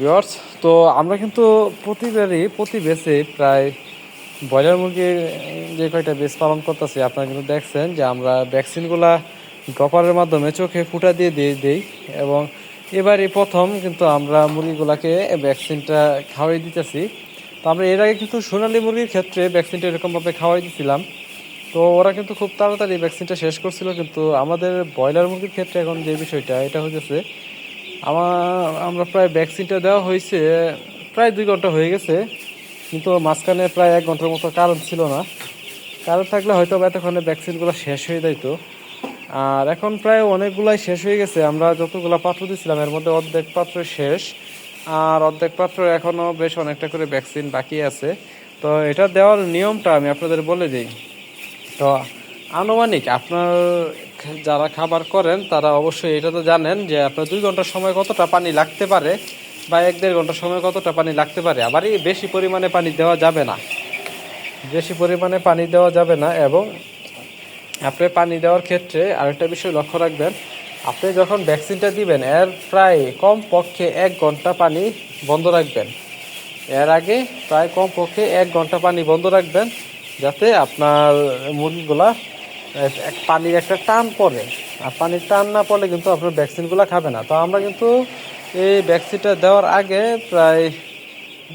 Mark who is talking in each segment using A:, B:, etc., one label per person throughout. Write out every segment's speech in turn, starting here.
A: Viewers, তো আমরা কিন্তু প্রতিবারই প্রতি বেসে প্রায় ব্রয়লার মুরগির যে কয়টা বেস পালন করতেছি, আপনারা কিন্তু দেখছেন যে আমরা ভ্যাকসিনগুলা ড্রপারের মাধ্যমে চোখে ফুটা দিয়ে দিয়ে দিই এবং এবারই প্রথম কিন্তু আমরা মুরগিগুলাকে ভ্যাকসিনটা খাওয়াই দিতেছি। তো আমরা এর আগে কিন্তু সোনালী মুরগির ক্ষেত্রে ভ্যাকসিনটা এরকমভাবে খাওয়াই দিছিলাম। তো ওরা কিন্তু খুব তাড়াতাড়ি ভ্যাকসিনটা শেষ করছিল, কিন্তু আমাদের ব্রয়লার মুরগির ক্ষেত্রে এখন যে বিষয়টা, এটা হচ্ছে আমার, আমরা প্রায় ভ্যাকসিনটা দেওয়া হয়েছে, প্রায় দুই ঘণ্টা হয়ে গেছে, কিন্তু মাঝখানে প্রায় এক ঘণ্টার মতো কারণ ছিল না। কারণ থাকলে হয়তো এতক্ষণে ভ্যাকসিনগুলো শেষ হয়ে যাইতো। আর এখন প্রায় অনেকগুলাই শেষ হয়ে গেছে। আমরা যতগুলো পাত্র দিয়েছিলাম এর মধ্যে অর্ধেক পাত্র শেষ। আর অর্ধেক পাত্র এখনও বেশ অনেকটা করে ভ্যাকসিন বাকি আছে। তো এটা দেওয়ার নিয়মটা আমি আপনাদের বলে দিই। তো আনুমানিক আপনার যারা খাবার করেন, তারা অবশ্যই এটা তো জানেন যে আপনার দুই ঘণ্টার সময় কতটা পানি লাগতে পারে বা এক দেড় ঘণ্টার সময় কতটা পানি লাগতে পারে। আবার বেশি পরিমাণে পানি দেওয়া যাবে না। বেশি পরিমাণে পানি দেওয়া যাবে না এবং আপনি পানি দেওয়ার ক্ষেত্রে আরেকটা বিষয় লক্ষ্য রাখবেন, আপনি যখন ভ্যাকসিনটা দিবেন, এর প্রায় কম পক্ষে এক ঘণ্টা পানি বন্ধ রাখবেন। এর আগে প্রায় কম পক্ষে এক ঘণ্টা পানি বন্ধ রাখবেন, যাতে আপনার মুরগিগুলা পানির একটা টান পড়ে। আর পানির টান না পড়লে কিন্তু আপনার ভ্যাকসিনগুলো খাবে না। তো আমরা কিন্তু এই ভ্যাকসিনটা দেওয়ার আগে প্রায়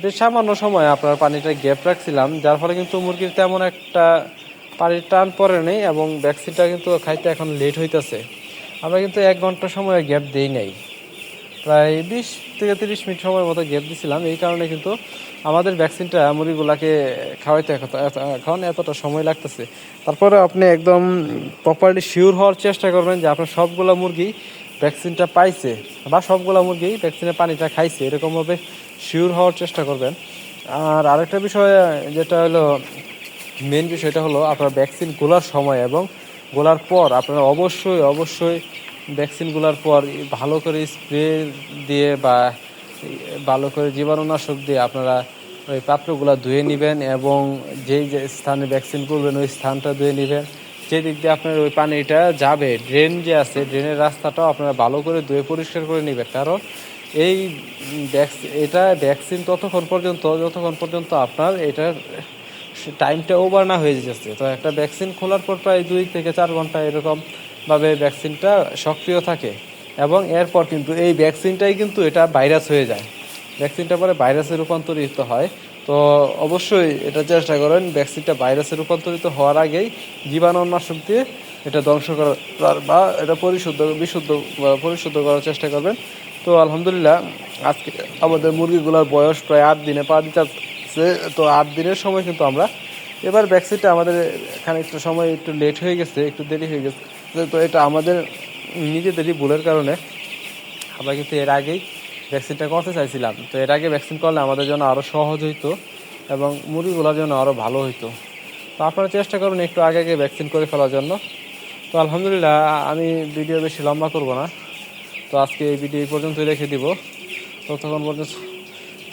A: বেশ সামান্য সময় আপনার পানিটা গ্যাপ রাখছিলাম। যার ফলে কিন্তু মুরগির তেমন একটা পানির টান পড়ে নেই এবং ভ্যাকসিনটা কিন্তু খাইতে এখন লেট হইতেছে। আমরা কিন্তু এক ঘণ্টা সময় গ্যাপ দিই নাই। প্রায় বিশ থেকে তিরিশ মিনিট সময় মতো গ্যাপ দিছিলাম। এই কারণে কিন্তু আমাদের ভ্যাকসিনটা মুরগিগুলাকে খাওয়াইতে এখন এতটা সময় লাগতেছে। তারপরে আপনি একদম প্রপারলি শিওর হওয়ার চেষ্টা করবেন যে আপনার সবগুলো মুরগি ভ্যাকসিনটা পাইছে বা সবগুলো মুরগি ভ্যাকসিনের পানিটা খাইছে এরকমভাবে শিওর হওয়ার চেষ্টা করবেন। আর আরেকটা বিষয়, যেটা হলো মেন বিষয়টা হলো আপনার ভ্যাকসিন গোলার সময় এবং গোলার পর আপনারা অবশ্যই অবশ্যই ভ্যাকসিন গোলার পর ভালো করে স্প্রে দিয়ে বা ভালো করে জীবাণুনাশক দিয়ে আপনারা ওই পাত্রগুলো ধুয়ে নেবেন এবং যেই যে স্থানে ভ্যাকসিন করবেন ওই স্থানটা ধুয়ে নেবেন। যে দিক দিয়ে আপনার ওই পানিটা যাবে ড্রেন যে আছে ড্রেনের রাস্তাটাও আপনারা ভালো করে ধুয়ে পরিষ্কার করে নেবেন। কারণ এই এটা ভ্যাকসিন ততক্ষণ পর্যন্ত, যতক্ষণ পর্যন্ত আপনার এটার টাইমটা ওভার না হয়ে যাচ্ছে। তো একটা ভ্যাকসিন খোলার পর প্রায় দুই থেকে চার ঘণ্টা এরকম ভাবে ভ্যাকসিনটা সক্রিয় থাকে এবং এরপর কিন্তু এই ভ্যাকসিনটাই কিন্তু এটা ভাইরাস হয়ে যায়। ভ্যাকসিনটা পরে ভাইরাসে রূপান্তরিত হয়। তো অবশ্যই এটা চেষ্টা করেন ভ্যাকসিনটা ভাইরাসে রূপান্তরিত হওয়ার আগেই জীবাণুনাশক দিয়ে এটা ধ্বংস করার বা এটা পরিশুদ্ধ, বিশুদ্ধ, পরিশুদ্ধ করার চেষ্টা করবেন। তো আলহামদুলিল্লাহ, আজকে আমাদের মুরগিগুলোর বয়স প্রায় আট দিনে পা দিতে। তো আট দিনের সময় কিন্তু আমরা এবার ভ্যাকসিনটা আমাদের খানিকটা সময় একটু লেট হয়ে গেছে, একটু দেরি হয়ে গেছে। তো এটা আমাদের নিজেদেরই ভুলের কারণে, আমরা কিন্তু এর আগেই ভ্যাকসিনটা করতে চাইছিলাম। তো এর আগে ভ্যাকসিন করলে আমাদের জন্য আরও সহজ হইতো এবং মুরগিগুলোর জন্য আরও ভালো হইতো। তো আপনারা চেষ্টা করুন একটু আগে আগে ভ্যাকসিন করে ফেলার জন্য। তো আলহামদুলিল্লাহ, আমি ভিডিও বেশি লম্বা করব না। তো আজকে এই ভিডিও এই পর্যন্তই রেখে দিব। ততক্ষণ পর্যন্ত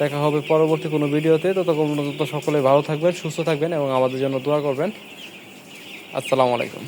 A: দেখা হবে পরবর্তী কোনো ভিডিওতে। ততক্ষণ পর্যন্ত সকলে ভালো থাকবেন, সুস্থ থাকবেন এবং আমাদের জন্য দোয়া করবেন। আসসালামু আলাইকুম।